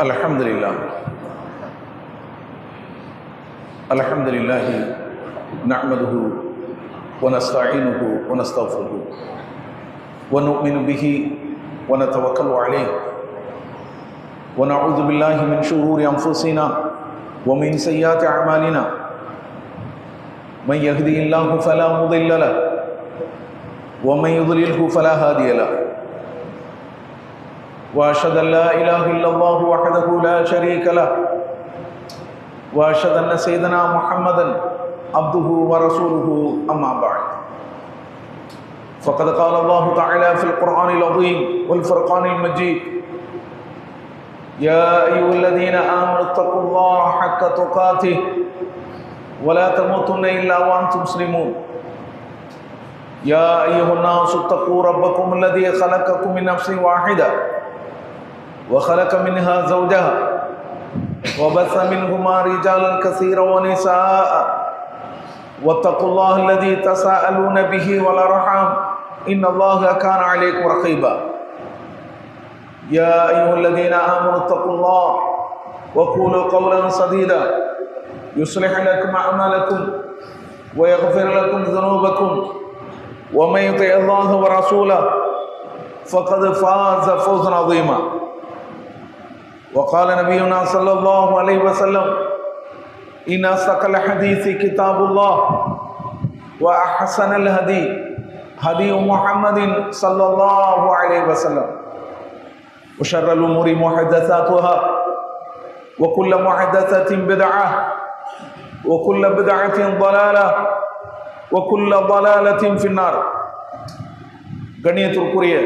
الحمد لله الحمد لله نحمده ونستعينه ونستغفره ونؤمن به ونتوكل عليه ونعوذ بالله من شرور انفسنا ومن سيئات اعمالنا. من يهدي الله فلا مضل له ومن يضلله فلا هادي له. واشهد ان لا اله الا الله وحده لا شريك له. واشهد ان سيدنا محمدا عبده ورسوله. اما بعد. فقد قال الله تعالى في القران العظيم والفرقان المجيد. يا ايها الذين امنوا اتقوا الله حق تقاته ولا تموتن الا وانتم مسلمون. يا أيها الناس اتقوا ربكم الذي خلقكم من نفس واحدة وخلق منها زوجها وبث منهما رجالا كثيرا ونساء. واتقوا الله الذي تساءلون به والأرحام. إن الله كان عليكم رقيبا. يا أيها الذين آمنوا اتقوا الله وقولوا قولا سديدا. يصلح لكم أعمالكم ويغفر لكم ذنوبكم. ومن يطع الله ورسوله فقد فاز فوزا عظيما. وقال نبينا صلى الله عليه وسلم إن أصدق الحديث كتاب الله وأحسن الهدي هدي محمد صلى الله عليه وسلم. وشر الأمور محدثاتها وكل محدثة بدعة وكل بدعة ضلالة ஒக்குல்ல பலாலத்தையும் பின்னார் கண்ணியத்திற்குரிய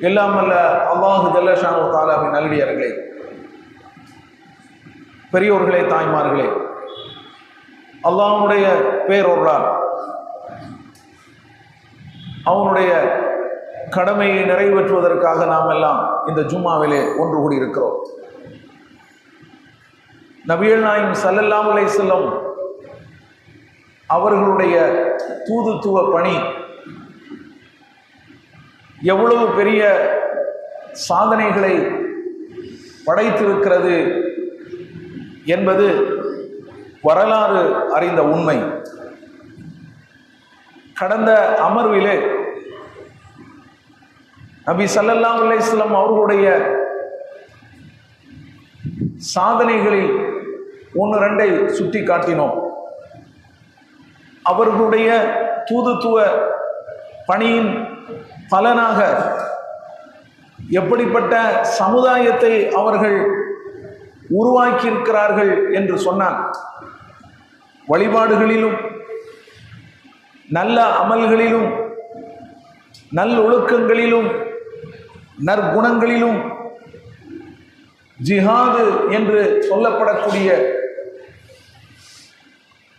எல்லாம் அல்ல அல்லாஹு ஜல்லஷானு தாலாவின் நல்லடியார்களே பெரியோர்களே தாய்மார்களே அல்லாஹனுடைய பேரொருளால் அவனுடைய கடமையை நிறைவேற்றுவதற்காக நாம் எல்லாம் இந்த ஜும்மாவிலே ஒன்று கூடியிருக்கிறோம். நபியல் நாயும் சல்லல்லாம் செல்லும் அவர்களுடைய தூதுத்துவ பணி எவ்வளவு பெரிய சாதனைகளை படைத்திருக்கிறது என்பது வரலாறு அறிந்த உண்மை. கடந்த அமர்விலே நபி சல்லல்லா அலிஸ்லாம் அவர்களுடைய சாதனைகளில் ஒன்று ரெண்டை சுட்டி காட்டினோம் அவர்களுடைய தூதுத்துவ பணியின் பலனாக எப்படிப்பட்ட சமுதாயத்தை அவர்கள் உருவாக்கியிருக்கிறார்கள் என்று சொன்னான் வழிபாடுகளிலும் நல்ல அமல்களிலும் நல்லொழுக்கங்களிலும் நற்குணங்களிலும் ஜிஹாது என்று சொல்லப்படக்கூடிய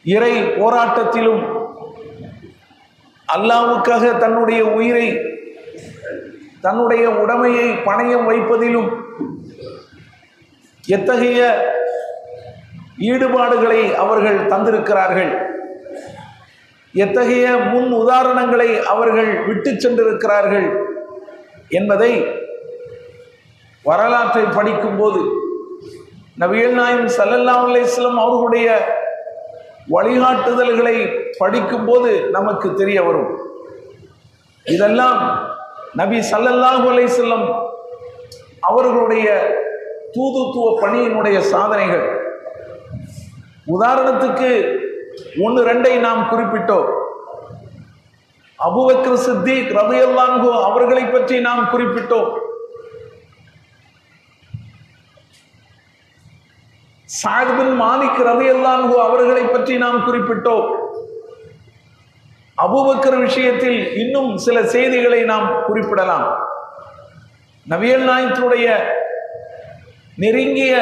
இறை போராட்டத்திலும் அல்லாவுக்காக தன்னுடைய உயிரை தன்னுடைய உடமையை பணயம் வைப்பதிலும் எத்தகைய ஈடுபாடுகளை அவர்கள் தந்திருக்கிறார்கள்? எத்தகைய முன் உதாரணங்களை அவர்கள் விட்டு சென்றிருக்கிறார்கள் என்பதை வரலாற்றை படிக்கும்போது நவியல் நாயம் சல்லல்லா அலிஸ்லம் அவர்களுடைய வழிகாட்டுதல்களை படிக்கும்போது நமக்கு தெரிய வரும். இதெல்லாம் நபி சல்லல்லாஹு அலைசல்லம் அவர்களுடைய தூதுத்துவ பணியினுடைய சாதனைகள். உதாரணத்துக்கு ஒன்று ரெண்டை நாம் குறிப்பிட்டோம். அபுபக்கர் சித்திக் ரதையல்லான்கோ அவர்களை பற்றி நாம் குறிப்பிட்டோம். சாகிபின் மாலிக் ரதையல்லான்கோ அவர்களை பற்றி நாம் குறிப்பிட்டோம். அபுபக்கர் விஷயத்தில் இன்னும் சில செய்திகளை நாம் குறிப்பிடலாம். நவியல் நாயத்தினுடைய நெருங்கிய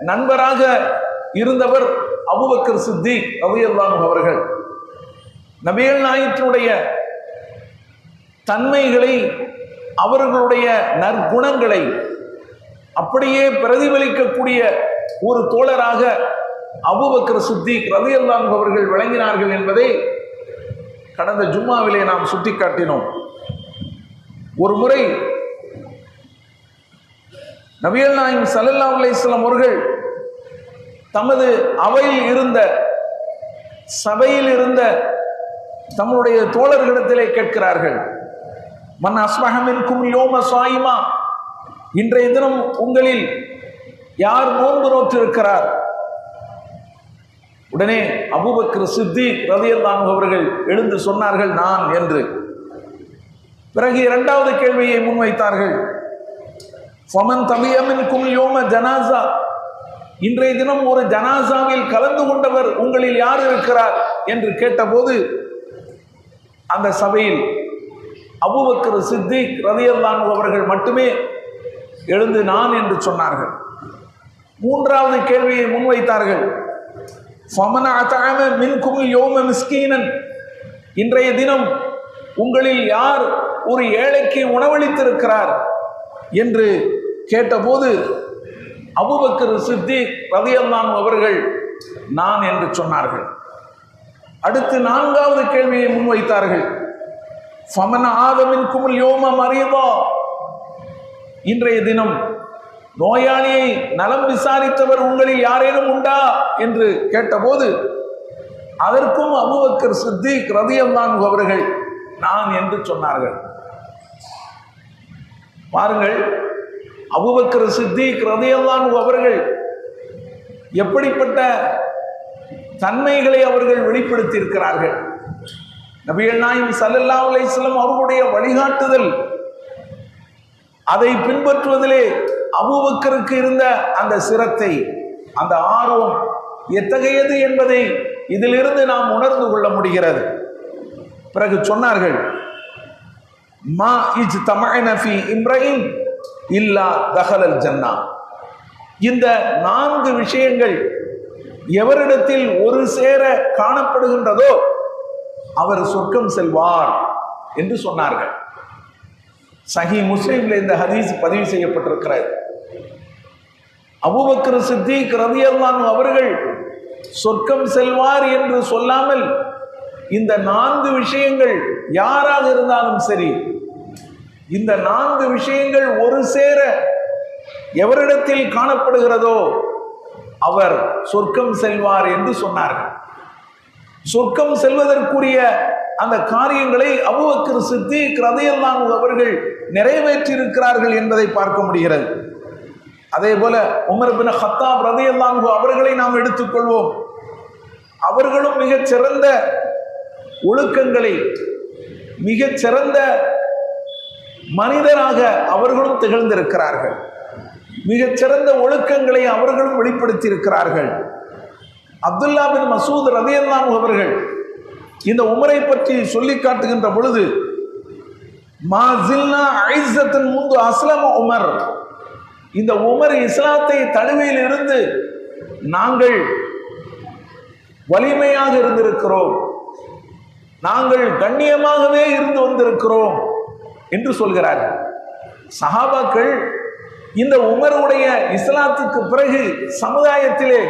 நண்பராக இருந்தவர் அபுபக்கர் சித்தி ரவியல்லான் அவர்கள். நபியல் நாயத்தினுடைய தன்மைகளை அவர்களுடைய நற்குணங்களை அப்படியே பிரதிபலிக்கக்கூடிய ஒரு தோழராக அபுபக்கர் சித்திக் ரவியல்லான் அவர்கள் விளங்கினார்கள் என்பதை கடந்த ஜும்மாவிலே நாம் சுட்டிக்காட்டினோம். ஒரு முறை நவியல் நாயம் சல்லல்லா அலிஸ்லாம் அவர்கள் தமது அவையில் இருந்த சபையில் இருந்த தம்முடைய தோழர்களிடத்திலே கேட்கிறார்கள். மன் அஸ்மஹமின் கும் யோம சாயிமா? இன்றைய தினம் உங்களில் யார் நோன்பு நோற்றிருக்கிறார்? உடனே அபுபக்கர் சித்தி ரதியல்லான் அவர்கள் எழுந்து சொன்னார்கள் நான் என்று. பிறகு இரண்டாவது கேள்வியை முன்வைத்தார்கள். ஃபமன் தமியமின் குமியோம ஜனாசா இன்றைய தினம் ஒரு ஜனாசாவில் கலந்து கொண்டவர் உங்களில் யார் இருக்கிறார்? என்று கேட்டபோது அந்த சபையில் அபுபக்கர் சித்திக் ரதியல்லான் அவர்கள் மட்டுமே எழுந்து நான் என்று சொன்னார்கள். மூன்றாவது கேள்வியை முன்வைத்தார்கள். யோம மிஸ்கீனன். இன்றைய தினம் உங்களில் யார் ஒரு ஏழைக்கு உணவளித்திருக்கிறார் என்று கேட்டபோது அபுபக்கர் சித்தி ரதியல்லான் அவர்கள் நான் என்று சொன்னார்கள். அடுத்து நான்காவது கேள்வியை முன்வைத்தார்கள். ஃபமன ஆதமின் குமுல் யோம மறியதோ இன்றைய தினம் நோயாளியை நலம் விசாரித்தவர் உங்களில் யாரேனும் உண்டா என்று கேட்டபோது அதற்கும் அபுபக்கர் சித்திக் ரதியம்தான் அவர்கள் நான் என்று சொன்னார்கள். பாருங்கள் அபுபக்கர் சித்திக் ரதியம்தான் அவர்கள் எப்படிப்பட்ட தன்மைகளை அவர்கள் வெளிப்படுத்தியிருக்கிறார்கள். நபிகள் நாயும் சல்லல்லா அலையம் அவர்களுடைய வழிகாட்டுதல் அதை பின்பற்றுவதிலே அபூபக்கருக்கு இருந்த அந்த சிரத்தை அந்த ஆர்வம் எத்தகையது என்பதை இதிலிருந்து நாம் உணர்ந்து கொள்ள முடிகிறது. பிறகு சொன்னார்கள் மா இஜ் தமிழ்நபி இம்ரஹிம் இல்லா தஹலல் ஜன்னா. இந்த நான்கு விஷயங்கள் எவரிடத்தில் ஒரு சேர காணப்படுகின்றதோ அவர் சொர்க்கம் செல்வார் என்று சொன்னார்கள். சஹி முஸ்லீம்ல இந்த ஹதீஸ் பதிவு செய்யப்பட்டிருக்கிறது. அபுபக்கர் சித்திக் ரதியல்லான் அவர்கள் சொர்க்கம் செல்வார் என்று சொல்லாமல் இந்த நான்கு விஷயங்கள் யாராக இருந்தாலும் சரி இந்த நான்கு விஷயங்கள் ஒரு சேர எவரிடத்தில் காணப்படுகிறதோ அவர் சொர்க்கம் செல்வார் என்று சொன்னார்கள். சொர்க்கம் செல்வதற்குரிய அந்த காரியங்களை அபுபக்கர் சித்திக் கிரதையெல்லாம் அவர்கள் நிறைவேற்றியிருக்கிறார்கள் என்பதை பார்க்க முடிகிறது. அதே போல உமர் பின் ஹத்தாப் ரதையெல்லாம் அவர்களை நாம் எடுத்துக்கொள்வோம். அவர்களும் மிகச் சிறந்த ஒழுக்கங்களை மிகச் சிறந்த மனிதராக அவர்களும் திகழ்ந்திருக்கிறார்கள். மிகச் சிறந்த ஒழுக்கங்களை அவர்களும் வெளிப்படுத்தியிருக்கிறார்கள். அப்துல்லா பின் மசூத் ரதியல்லாம் அவர்கள் இந்த உமரை பற்றி சொல்லி காட்டுகின்ற பொழுது மாசில்னா ஐசத்தின் முன்பு அஸ்லம உமர். இந்த உமர் இஸ்லாத்தை தழுவையில் இருந்து நாங்கள் வலிமையாக இருந்திருக்கிறோம். நாங்கள் கண்ணியமாகவே இருந்து வந்திருக்கிறோம் என்று சொல்கிறார்கள். சஹாபாக்கள் இந்த உமருடைய இஸ்லாத்துக்கு பிறகு சமுதாயத்திலே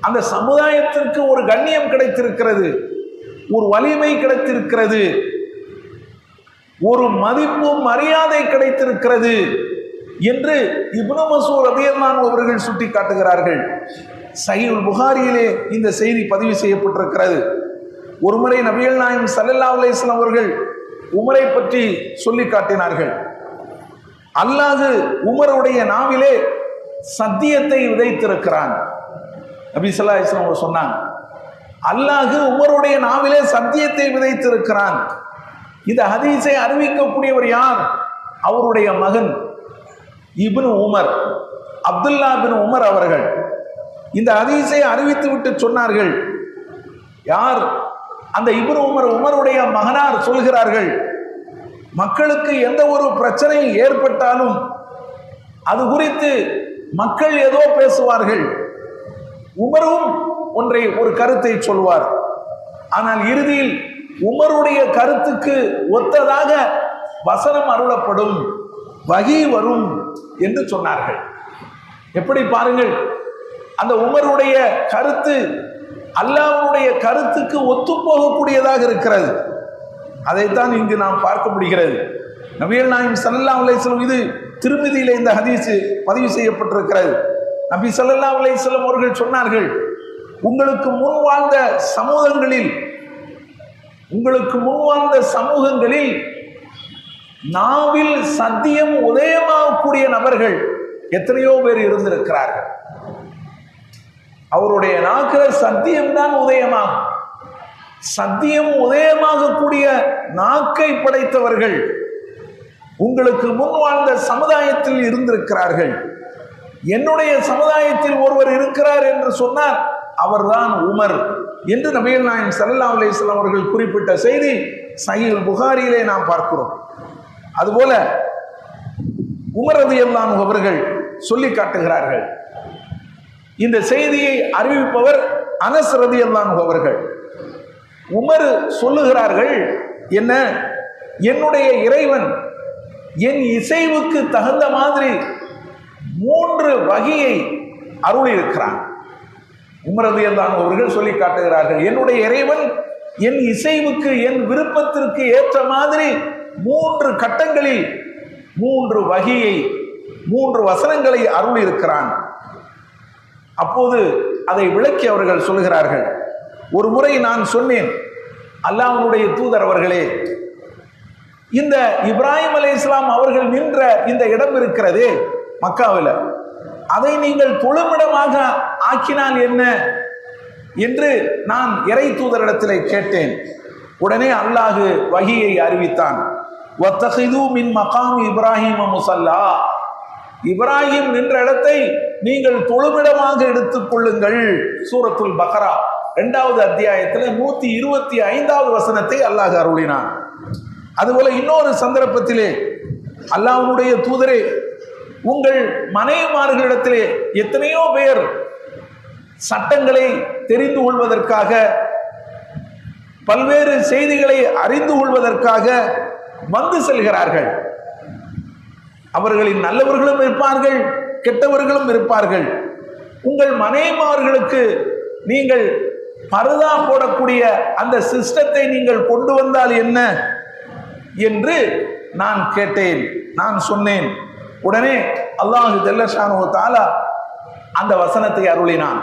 அந்த சமுதாயத்திற்கு ஒரு கண்ணியம் கிடைத்திருக்கிறது. ஒரு வலிமை கிடைத்திருக்கிறது. ஒரு மதிப்பும் மரியாதை கிடைத்திருக்கிறது என்று இப்னு மசூர் ரபியல்லான் அவர்கள் சுட்டி காட்டுகிறார்கள் சையுல் புகாரியிலே இந்த செய்தி பதிவு செய்யப்பட்டிருக்கிறது. ஒருமுறை நபிகள் நாயம் சல்லல்லா அலிஸ்லாம் அவர்கள் உமரை பற்றி சொல்லி காட்டினார்கள் அல்லாது உமருடைய நாவிலே சத்தியத்தை விதைத்திருக்கிறான். நபி சொல்லா இஸ்லாம் சொன்னாங்க அல்லாஹு உமருடைய நாவிலே சத்தியத்தை விதைத்திருக்கிறான். இந்த ஹதீஸை அறிவிக்கக்கூடியவர் யார்? அவருடைய மகன் இபின் உமர் அப்துல்லா பின் உமர் அவர்கள். இந்த ஹதீஸை அறிவித்து விட்டு சொன்னார்கள். யார்? அந்த இபின் உமர் உமருடைய மகனார் சொல்கிறார்கள் மக்களுக்கு எந்த ஒரு பிரச்சனை ஏற்பட்டாலும் அது குறித்து மக்கள் ஏதோ பேசுவார்கள். உமரும் ஒன்றை ஒரு கருத்தை சொல்வார். ஆனால் இறுதியில் உமருடைய கருத்துக்கு ஒத்ததாக வசனம் அருளப்படும். வகி வரும் என்று சொன்னார்கள். எப்படி பாருங்கள்? அந்த உமருடைய கருத்து அல்லாவுடைய கருத்துக்கு ஒத்து போகக்கூடியதாக இருக்கிறது. அதைத்தான் இங்கு நாம் பார்க்க முடிகிறது. நபியல் நாயம் சல்லல்லா அலையம் இது திருமதியில இந்த ஹதீஸ் பதிவு செய்யப்பட்டிருக்கிறது. நபி சல்லல்லா அலையம் அவர்கள் சொன்னார்கள் உங்களுக்கு முன் வாழ்ந்த சமூகங்களில் உங்களுக்கு முன் சமூகங்களில் நாவில் சத்தியம் உதயமாகக்கூடிய நபர்கள் எத்தனையோ பேர் இருந்திருக்கிறார்கள். அவருடைய நாக்கில் சத்தியம்தான் உதயமாகும். சத்தியம் உதயமாகக்கூடிய நாக்கை படைத்தவர்கள் உங்களுக்கு முன் வாழ்ந்த சமுதாயத்தில் இருந்திருக்கிறார்கள். என்னுடைய சமுதாயத்தில் ஒருவர் இருக்கிறார் என்று சொன்னார் அவர்தான் உமர். என்று நபீர் நாயம் சல்லா அலிஸ்லாம் அவர்கள் குறிப்பிட்ட செய்தி சஹீல் புகாரியிலே நாம் பார்க்கிறோம். அதுபோல உமரது எல்லாம் அவர்கள் சொல்லி காட்டுகிறார்கள். இந்த செய்தியை அறிவிப்பவர் அனஸ் ரதி எல்லாம் அவர்கள். உமர் சொல்லுகிறார்கள் என்ன? என்னுடைய இறைவன் என் இசைவுக்கு தகுந்த மாதிரி மூன்று வகையை அருளியிருக்கிறான். உமரது என்றான் அவர்கள் சொல்லி காட்டுகிறார்கள் என்னுடைய இறைவன் என் இசைவுக்கு என் விருப்பத்திற்கு ஏற்ற மாதிரி மூன்று கட்டங்களில் மூன்று வகையை மூன்று வசனங்களை அருள் இருக்கிறான் அப்போது அதை விளக்கி அவர்கள் சொல்கிறார்கள் ஒரு முறை நான் சொன்னேன் அல்லாஹனுடைய தூதர் அவர்களே இந்த இப்ராஹிம் அலி இஸ்லாம் அவர்கள் நின்ற இந்த இடம் இருக்கிறதே மக்காவில். அதை நீங்கள் தொழுமிடமாக ஆக்கினால் என்ன? என்று நான் இறை தூதரிடத்தில் கேட்டேன். உடனே அல்லாஹு வகியை அறிவித்தான். மின் மகாம் இப்ராஹிம் முசல்லா. இப்ராஹிம் நின்ற இடத்தை நீங்கள் தொழுமிடமாக எடுத்துக் கொள்ளுங்கள். சூரத்துல் பக்ரா இரண்டாவது அத்தியாயத்தில் நூத்தி இருபத்தி ஐந்தாவது வசனத்தை அல்லாஹ் அருளினான். அதுபோல இன்னொரு சந்தர்ப்பத்திலே அல்லாஹனுடைய தூதரே உங்கள் மனைவிமார்களிடத்திலே எத்தனையோ பேர் சட்டங்களை தெரிந்து கொள்வதற்காக பல்வேறு செய்திகளை அறிந்து கொள்வதற்காக வந்து செல்கிறார்கள். அவர்களின் நல்லவர்களும் இருப்பார்கள் கெட்டவர்களும் இருப்பார்கள். உங்கள் மனைவிமார்களுக்கு நீங்கள் பருதா போடக்கூடிய அந்த சிஸ்டத்தை நீங்கள் கொண்டு வந்தால் என்ன? என்று நான் கேட்டேன் நான் சொன்னேன். உடனே அல்லாஹு ஜல்லஷானு தாலா அந்த வசனத்தை அருளினான்.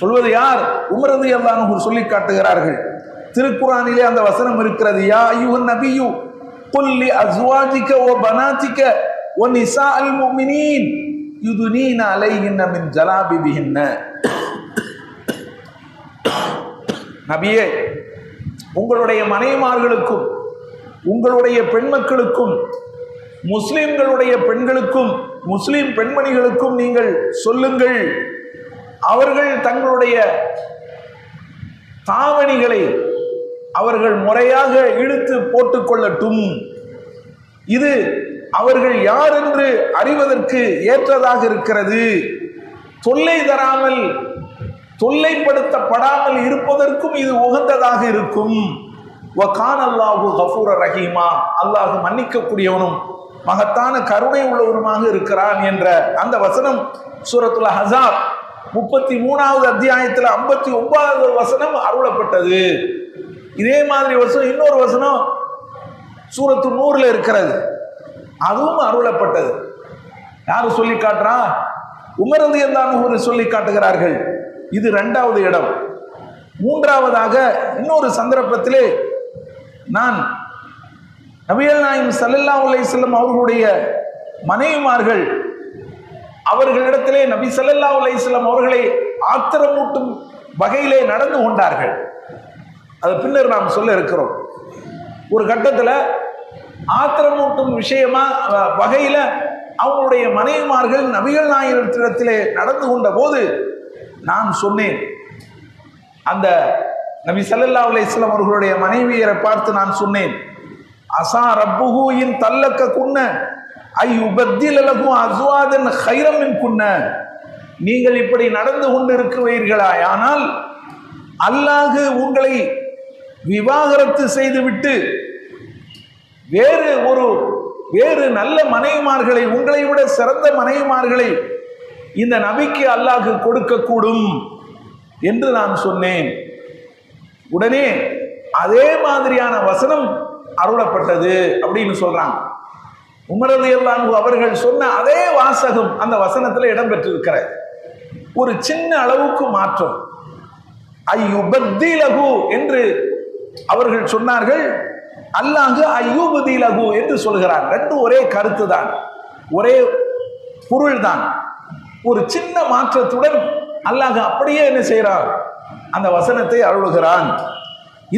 சொல்வது யார்? உமரது அல்லானு சொல்லி காட்டுகிறார்கள். திருக்குறானிலே அந்த வசனம் இருக்கிறது. யா ஐயுஹன் நபியு கொல்லி அஸ்வாஜிக்க ஓ பனாஜிக்க ஓ நிசா அல் முமினீன் யுதுனீன அலைகின்ன மின் ஜலாபிபிகின்ன நபியே உங்களுடைய மனைவிமார்களுக்கும் உங்களுடைய பெண் மக்களுக்கும் முஸ்லிம்களுடைய பெண்களுக்கும் முஸ்லிம் பெண்மணிகளுக்கும் நீங்கள் சொல்லுங்கள். அவர்கள் தங்களுடைய தாவணிகளை அவர்கள் முறையாக இழுத்து போட்டுக்கொள்ளட்டும் இது அவர்கள் யார் என்று அறிவதற்கு ஏற்றதாக இருக்கிறது. தொல்லை தராமல் தொல்லைப்படுத்தப்படாமல் இருப்பதற்கும் இது உகந்ததாக இருக்கும். வகான் அல்லாஹு கஃபூர ரஹீமா. அல்லாஹு மன்னிக்கக்கூடியவனும் மகத்தான கருணை உள்ளவருமாக இருக்கிறான் என்ற அந்த வசனம் சூரத்துல ஹசாப் முப்பத்தி மூணாவது அத்தியாயத்தில் ஐம்பத்தி ஒன்பதாவது வசனம் அருளப்பட்டது. இதே மாதிரி வசனம் இன்னொரு வசனம் சூரத்து நூறில் இருக்கிறது. அதுவும் அருளப்பட்டது. யார் சொல்லி காட்டுறா? உமரது என்றான் சொல்லி காட்டுகிறார்கள். இது ரெண்டாவது இடம். மூன்றாவதாக இன்னொரு சந்தர்ப்பத்திலே நான் நபியல் நாயம் சல்லல்லா உலை செல்லும் அவர்களுடைய மனைவிமார்கள் அவர்களிடத்திலே நபி சல்லல்லா உலை செல்லும் அவர்களை ஆத்திரமூட்டும் வகையிலே நடந்து கொண்டார்கள். அது பின்னர் நாம் சொல்ல இருக்கிறோம். ஒரு கட்டத்தில் ஆத்திரமூட்டும் விஷயமா வகையில் அவங்களுடைய மனைவிமார்கள் நபிகள் நாயகத்திடத்திலே நடந்து கொண்ட போது நான் சொன்னேன். அந்த நபி சல்லல்லா அலிஸ்லாம் அவர்களுடைய மனைவியரை பார்த்து நான் சொன்னேன். அசா ரப்புஹு இன் தல்லக்க குன்ன. ஐ உபத்திலகும் அசுவாதன் ஹைரமின் குன்ன. நீங்கள் இப்படி நடந்து கொண்டு இருக்கிறீர்களா ஆனால் அல்லாஹு உங்களை விவாகரத்து செய்துவிட்டு வேறு ஒரு வேறு நல்ல மனைவிமார்களை உங்களை விட சிறந்த மனைவிமார்களை இந்த நபிக்கு அல்லாஹு கொடுக்கக்கூடும் என்று நான் சொன்னேன். உடனே அதே மாதிரியான வசனம் அருளப்பட்டது அப்படின்னு சொல்றாங்க. உமரது எல்லாம் அவர்கள் சொன்ன அதே வாசகம் அந்த வசனத்தில் இடம்பெற்றிருக்கிறது. ஒரு சின்ன அளவுக்கு மாற்றம். ஐயுபத்திலகு என்று அவர்கள் சொன்னார்கள். அல்லாஹு ஐயூபதிலகு என்று சொல்கிறார். ரெண்டு ஒரே கருத்து தான் ஒரே பொருள் தான் ஒரு சின்ன மாற்றத்துடன் அல்லாஹ் அப்படியே என்ன செய்கிறார் அந்த வசனத்தை அருளுகிறான்.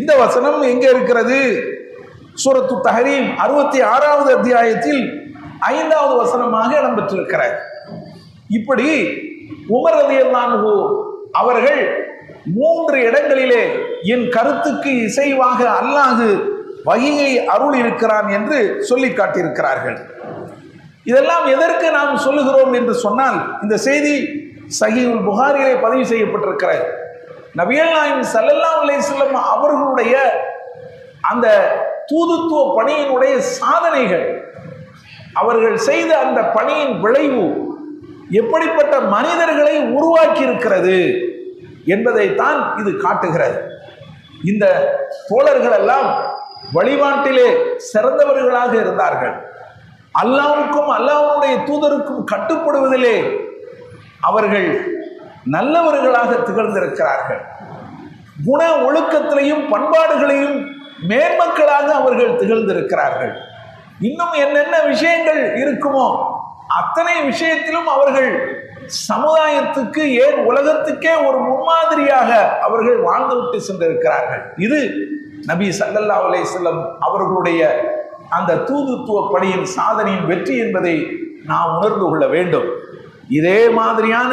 இந்த வசனம் எங்கே இருக்கிறது? சூரத்து தஹரீம் அறுபத்தி ஆறாவது அத்தியாயத்தில் ஐந்தாவது வசனமாக இடம்பெற்றிருக்கிறார். இப்படி உமர் ரலியல்லாஹு அவர்கள் மூன்று இடங்களிலே என் கருத்துக்கு இசைவாக அல்லாது வகையை அருள் இருக்கிறான் என்று சொல்லி காட்டியிருக்கிறார்கள். இதெல்லாம் எதற்கு நாம் சொல்லுகிறோம் என்று சொன்னால் இந்த செய்தி சஹீவுல் புகாரிலே பதிவு செய்யப்பட்டிருக்கிறது. நபியல் நாயின் சல்லல்லா அலைஹி அவர்களுடைய அந்த தூதுத்துவ பணியினுடைய சாதனைகள். அவர்கள் செய்த அந்த பணியின் விளைவு எப்படிப்பட்ட மனிதர்களை உருவாக்கி இருக்கிறது என்பதைத்தான் இது காட்டுகிறது. இந்த தோழர்கள் எல்லாம் வழிபாட்டிலே சிறந்தவர்களாக இருந்தார்கள். அல்லாவுக்கும் அல்லாவுடைய தூதருக்கும் கட்டுப்படுவதிலே அவர்கள் நல்லவர்களாக திகழ்ந்திருக்கிறார்கள். குண ஒழுக்கத்திலையும் பண்பாடுகளையும் மேன்மக்களாக அவர்கள் திகழ்ந்திருக்கிறார்கள். இன்னும் என்னென்ன விஷயங்கள் இருக்குமோ அத்தனை விஷயத்திலும் அவர்கள் சமுதாயத்துக்கு ஏன் உலகத்துக்கே ஒரு முன்மாதிரியாக அவர்கள் வாழ்ந்துவிட்டு சென்றிருக்கிறார்கள். இது நபி சல்லல்லா அலையம் அவர்களுடைய அந்த தூதுத்துவ பணியின் சாதனையின் வெற்றி என்பதை நாம் உணர்ந்து கொள்ள வேண்டும். இதே மாதிரியான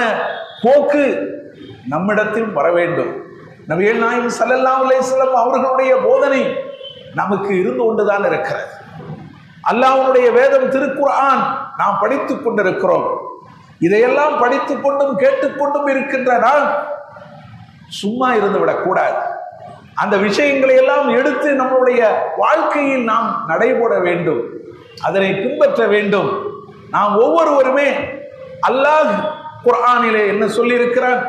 போக்கு நம்மிடத்தில் வர வேண்டும். நபிகள் நாயம் சல்லல்லா அலையம் அவர்களுடைய போதனை நமக்கு இருந்து கொண்டுதான் இருக்கிறது. அல்லாஹனுடைய வேதம் திருக்குர்ஆன் நாம் படித்து கொண்டிருக்கிறோம். இதையெல்லாம் படித்து கொண்டும் கேட்டுக்கொண்டும் இருக்கின்ற நாம் சும்மா இருந்து விடக்கூடாது அந்த விஷயங்களை எல்லாம் எடுத்து நம்மளுடைய வாழ்க்கையில் நாம் நடைபெற வேண்டும். அதனை பின்பற்ற வேண்டும். நாம் ஒவ்வொருவருமே அல்லாஹ் குர்ஆனிலே என்ன சொல்லியிருக்கிறான்?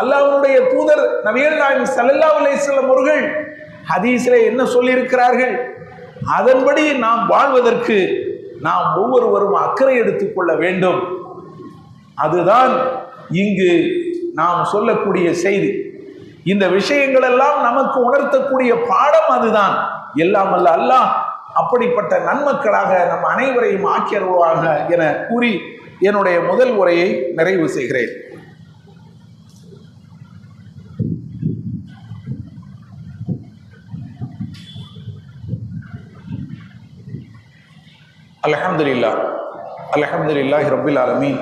அல்லாஹ்வுடைய தூதர் நபிகள் நாயகம் சல்லல்லா அலைஹி வஸல்லம் அவர்கள் என்ன சொல்லியிருக்கிறார்கள்? அதன்படி நாம் வாழ்வதற்கு நாம் ஒவ்வொருவரும் அக்கறை எடுத்துக்கொள்ள வேண்டும். அதுதான் இங்கு நாம் சொல்லக்கூடிய செய்தி. இந்த விஷயங்களெல்லாம் நமக்கு உணர்த்தக்கூடிய பாடம் அதுதான். எல்லாம் அல்ல அல்லாஹ் அப்படிப்பட்ட நன்மக்களாக நம் அனைவரையும் ஆக்கியருவாக என கூறி என்னுடைய முதல் உரையை நிறைவு செய்கிறேன். அலஹம்துல்லா அல்ஹம்துலில்லாஹி ரப்பில் அலமீன்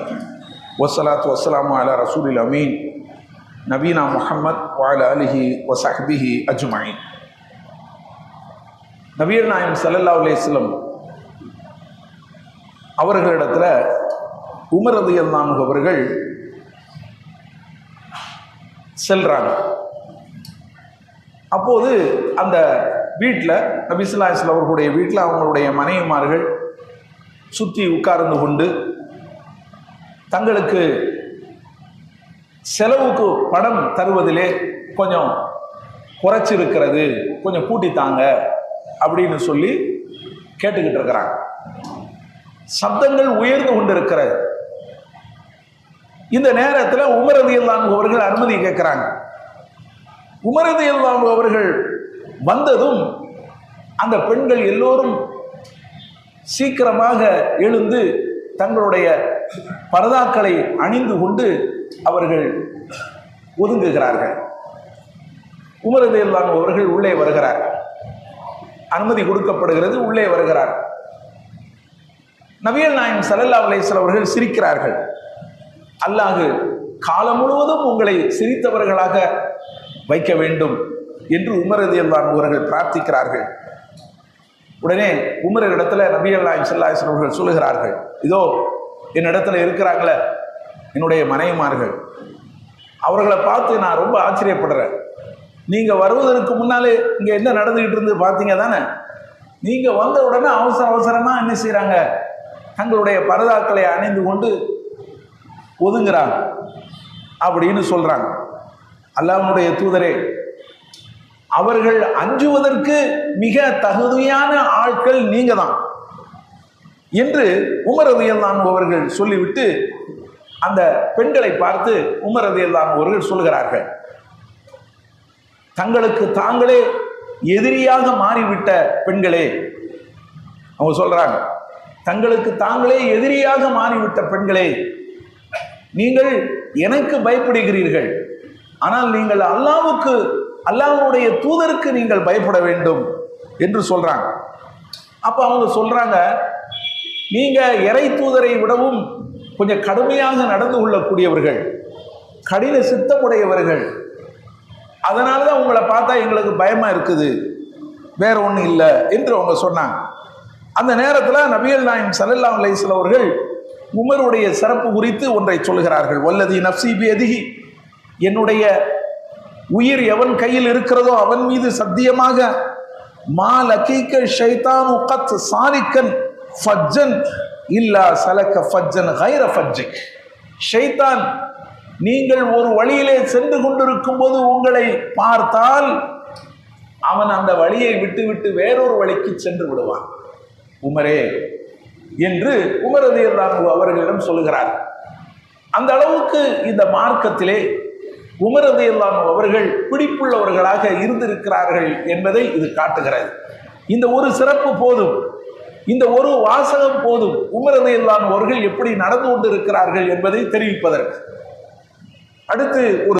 வஸ்ஸலாத்து வசலாம் அலா ரசூலில் அமீன். நவீனா முஹம்மத் வால அலிஹி வசஹ்பிஹி அஜ்மாயின். நபீர் நாயம் சல்லல்லா அலேஸ்லம் அவர்களிடத்தில் உமரது ரலியல்லாஹு அவர்கள் செல்றாங்க. அப்போது அந்த வீட்டில் நபிசுல்லா இஸ்லாம் அவர்களுடைய வீட்டில் அவங்களுடைய மனைவிமார்கள் சுற்றி உட்கார்ந்து கொண்டு தங்களுக்கு செலவுக்கு பணம் தருவதிலே கொஞ்சம் குறைச்சிருக்கிறது கொஞ்சம் கூட்டித்தாங்க அப்படின்னு சொல்லி கேட்டுக்கிட்டு இருக்கிறாங்க. சப்தங்கள் உயர்ந்து கொண்டிருக்கிறது. இந்த நேரத்தில் உமரதி இல்லாமல் அவர்கள் அனுமதி கேட்குறாங்க. உமரதி இல்லாமல் அவர்கள் வந்ததும் அந்த பெண்கள் எல்லோரும் சீக்கிரமாக எழுந்து தங்களுடைய பரதாக்களை அணிந்து கொண்டு அவர்கள் ஒதுங்குகிறார்கள். உமரது எல்லாம் அவர்கள் உள்ளே வருகிறார் அனுமதி கொடுக்கப்படுகிறது உள்ளே வருகிறார். நபியல் நாயம் சல்லல்லா அலையம் அவர்கள் சிரிக்கிறார்கள். அல்லாஹு காலம் முழுவதும் உங்களை சிரித்தவர்களாக வைக்க வேண்டும் என்று உமரது எல்லாம் அவர்கள் பிரார்த்திக்கிறார்கள். உடனே உமர் இடத்துல நபிகள் நாயம் செல்லாசன் அவர்கள் சொல்லுகிறார்கள். இதோ என்னிடத்துல இருக்கிறாங்களே என்னுடைய மனைவிமார்கள். அவர்களை பார்த்து நான் ரொம்ப ஆச்சரியப்படுறேன். நீங்கள் வருவதற்கு முன்னாலே இங்கே என்ன நடந்துக்கிட்டு இருந்து பார்த்தீங்க தானே? நீங்கள் வந்த உடனே அவசர அவசரமாக என்ன செய்கிறாங்க தங்களுடைய பரதாக்களை அணிந்து கொண்டு ஒதுங்குறாங்க. அப்படின்னு சொல்கிறாங்க அல்லாஹ்வுடைய தூதரே அவர்கள் அஞ்சுவதற்கு மிக தகுதியான ஆட்கள் நீங்க தான் என்று உமர் அவர்கள் சொல்லிவிட்டு அந்த பெண்களை பார்த்து உமர் அவர்கள் சொல்கிறார்கள் தங்களுக்கு தாங்களே எதிரியாக மாறிவிட்ட பெண்களே அவங்க சொல்றாங்க. தங்களுக்கு தாங்களே எதிரியாக மாறிவிட்ட பெண்களே நீங்கள் எனக்கு பயப்படுகிறீர்கள். ஆனால் நீங்கள் அல்லாவுக்கு அல்லாஹ்வுடைய தூதருக்கு நீங்கள் பயப்பட வேண்டும் என்று சொல்கிறாங்க அப்போ அவங்க சொல்கிறாங்க நீங்கள் இறை தூதரை விடவும் கொஞ்சம் கடுமையாக நடந்து கொள்ளக்கூடியவர்கள் கடின சித்தமுடையவர்கள். அதனால தான் உங்களை பார்த்தா எங்களுக்கு பயமாக இருக்குது. வேற ஒன்றும் இல்லை என்று அவங்க சொன்னாங்க. அந்த நேரத்தில் நபிகள் நாயம் சல்லல்லா அலைஹிஸ்ஸலாம் அவர்கள் உமருடைய சிறப்பு குறித்து ஒன்றை சொல்கிறார்கள் வல்லதி நப்சி அதிகி என்னுடைய உயிர் எவன் கையில் இருக்கிறதோ அவன் மீது சத்தியமாக மா லக்கீக்க ஷைத்தான் கத் சாரிக்கன் ஃபஜ்ஜன் இல்லா சலக்க ஃபஜ்ஜன் ஹைர ஃபஜ்ஜிக். ஷைத்தான் நீங்கள் ஒரு வழியிலே சென்று கொண்டிருக்கும் போது உங்களை பார்த்தால் அவன் அந்த வழியை விட்டுவிட்டு வேறொரு வழிக்கு சென்று விடுவான். உமரே என்று உமரது அவர்களிடம் சொல்லுகிறார் அந்த அளவுக்கு இந்த மார்க்கத்திலே உமரது அவர்கள் பிடிப்புள்ளவர்களாக இருந்திருக்கிறார்கள் என்பதை இது காட்டுகிறது. இந்த ஒரு சிறப்பு போதும் இந்த ஒரு வாசகம் போதும் உமரது அவர்கள் எப்படி நடந்து கொண்டிருக்கிறார்கள் என்பதை தெரிவிப்பதற்கு. அடுத்து ஒரு